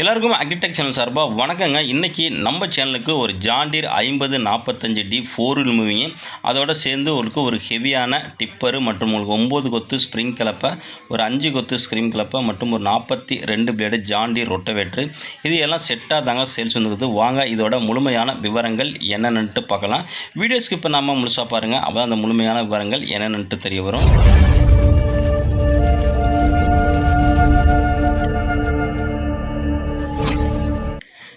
எல்லாருக்கும் agritech channel சார்பாக வணக்கங்க. இன்றைக்கி நம்ம சேனலுக்கு ஒரு ஜாண்டீர் ஐம்பது நாற்பத்தஞ்சு டி ஃபோர் வீல் மூவிங்க அதோடு சேர்ந்து உங்களுக்கு ஒரு ஹெவியான டிப்பரு மற்றும் உங்களுக்கு ஒம்பது கொத்து ஸ்ப்ரிங் கிளப்பை ஒரு அஞ்சு கொத்து ஸ்க்ரீன் கிளப்பை மற்றும் ஒரு நாற்பத்தி ரெண்டு பிளேடு ஜாண்டீர் ரொட்டவேட்ரு இது எல்லாம் செட்டாக தாங்க சேல்ஸ் வந்துருக்குது. வாங்க இதோட முழுமையான விவரங்கள் என்னென்னட்டு பார்க்கலாம். வீடியோஸ்க்கு இப்போ பண்ணாமல் முழுசாக பாருங்கள் அப்போ அந்த முழுமையான விவரங்கள் என்னென்னட்டு தெரிய வரும்.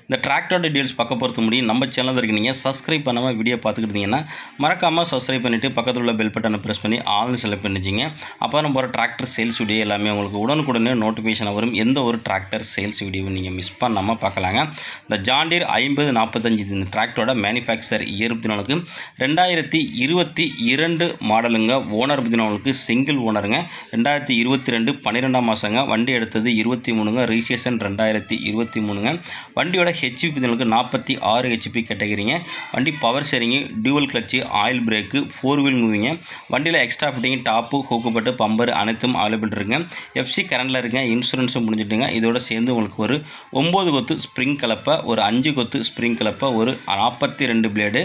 இந்த டிராக்டர் டீடைல்ஸ் பக்கம் பொறுத்த முடியும். நம்ம சேனல் இருக்கீங்க. சப்ஸ்கிரைப் பண்ணாமல் வீடியோ பார்த்துக்கிட்டு இருந்தீங்கன்னா மறக்காமல் சப்ஸ்கிரைப் பண்ணிவிட்டு பக்கத்தில் உள்ள பெல் பட்டனை ப்ரெஸ் பண்ணி ஆல்னு செலக்ட் பண்ணிச்சிங்க அப்போ நம்ம ஒரு டிராக்டர் சேல்ஸ் வீடியோ எல்லாமே உங்களுக்கு உடனுக்குடனே நோட்டிஃபிகேஷன் வரும். எந்த ஒரு டிராக்டர் சேல்ஸ் வீடியோவும் நீங்கள் மிஸ் பண்ணாமல் பார்க்கலாங்க. இந்த ஜாண்டீர் ஐம்பது நாற்பத்தஞ்சு இந்த டிராக்டரோட மேனுஃபேக்சர் இருபத்தி நாலுக்கு ரெண்டாயிரத்தி இருபத்தி இரண்டு மாடலுங்க ஓனர் பதினாலுக்கு சிங்கிள் ஓனருங்க ரெண்டாயிரத்தி இருபத்தி ரெண்டு பன்னிரெண்டாம் மாதங்க வண்டி எடுத்தது இருபத்தி மூணுங்க. ரிஜிஸ்ட்ரேஷன் ரெண்டாயிரத்தி இருபத்தி மூணுங்க. வண்டியோட ஹெச்பி பதினலுக்கு நாற்பத்தி ஆறு ஹெச்பி கேட்டகிரிங்க. வண்டி power steering dual clutch oil brake four wheel மூவிங்க வண்டியில் எக்ஸ்ட்ரா ஃபிட்டிங் டாப்பு ஹூக்குப்பட்டு பம்பர் அனைத்தும் அவைலபிள் இருக்குங்க. எஃப்சி கரண்டில் இருக்குங்க. இன்சூரன்ஸும் முடிஞ்சிட்டுங்க. இதோட சேர்ந்து உங்களுக்கு ஒரு ஒம்பது கொத்து ஸ்ப்ரிங் கலப்பை ஒரு அஞ்சு கொத்து ஸ்ப்ரிங் கலப்பை ஒரு நாற்பத்தி ரெண்டு பிளேடு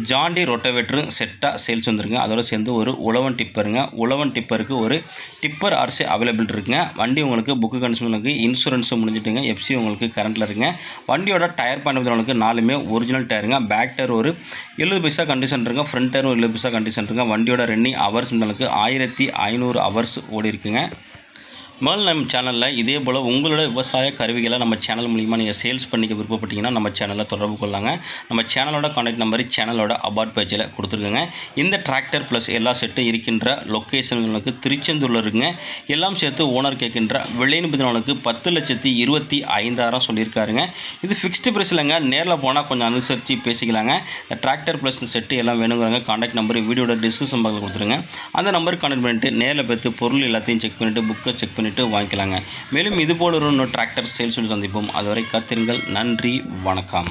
ஜாண்டி ரொட்டவேட்டரும் செட்டாக சேல்ஸ் வந்துருங்க அதோடு சேர்ந்து ஒரு உழவன் டிப்பருங்க. உழவன் டிப்பருக்கு ஒரு டிப்பர் ஆர்சி அவைலபிள் இருக்குங்க. வண்டி உங்களுக்கு புக்கு கன்சூமருக்கு இன்சூரன்ஸும் முடிஞ்சிட்டுங்க. எஃப்சி உங்களுக்கு கரண்ட்டில் இருக்குங்க. வண்டியோட டயர் பண்ணுறதுக்கு நாலுமே ஒரிஜினல் டயருங்க பேக் டயர் ஒரு எழுபது பைசா கண்டிஷன் இருக்குங்க. ஃப்ரண்ட் டயரும் எழுபது பைசா கண்டிஷன் இருக்குங்க. வண்டியோட ரன்னிங் ஹவர்ஸ் உங்களுக்கு ஆயிரத்தி ஐநூறு ஹவர்ஸ் ஓடி இருக்குங்க மேல் நம்ம சேனலில் இதே போல் உங்களோட விவசாய கருவிகளை நம்ம சேனல் மூலிமா நீங்கள் சேல்ஸ் பண்ணிக்க விருப்பப்பட்டீங்கன்னா நம்ம சேனலில் தொடர்பு கொள்ளாங்க நம்ம சேனலோட காண்டாக்ட் நம்பர் சேனலோட அபார்ட் பேஜில் கொடுத்துருக்குங்க. இந்த டிராக்டர் ப்ளஸ் எல்லா செட்டும் இருக்கின்ற லொக்கேஷன்களுக்கு திருச்செந்தூரில் இருக்குங்க. எல்லாம் சேர்த்து ஓனர் கேட்கின்ற விலைன்னு பத்து லட்சத்தி இருபத்தி ஐந்தாயிரம் சொல்லியிருக்காருங்க. இது ஃபிக்ஸ்டு ப்ரைஸ் இல்லைங்க. நேரில் போனால் கொஞ்சம் அனுசரித்து பேசிக்கலாங்க. இந்த டிராக்டர் ப்ளஸ் செட்டு எல்லாம் வேணுங்கிறாங்க கான்டாக்ட் நம்பர் வீடியோட டிஸ்கிரிப்ஷன் பாக்ஸில் கொடுத்துருங்க. அந்த நம்பருக்கு கான்டாக்ட் பண்ணிட்டு நேரில் பார்த்து பொருள் எல்லாத்தையும் செக் பண்ணிவிட்டு புக்கை செக் பண்ணிவிட்டு வாங்கிக்கலாங்க. மேலும் இது போல ஒரு டிராக்டர் சேல்ஸ் சந்திப்போம். அதுவரை காத்திருங்கள். நன்றி. வணக்கம்.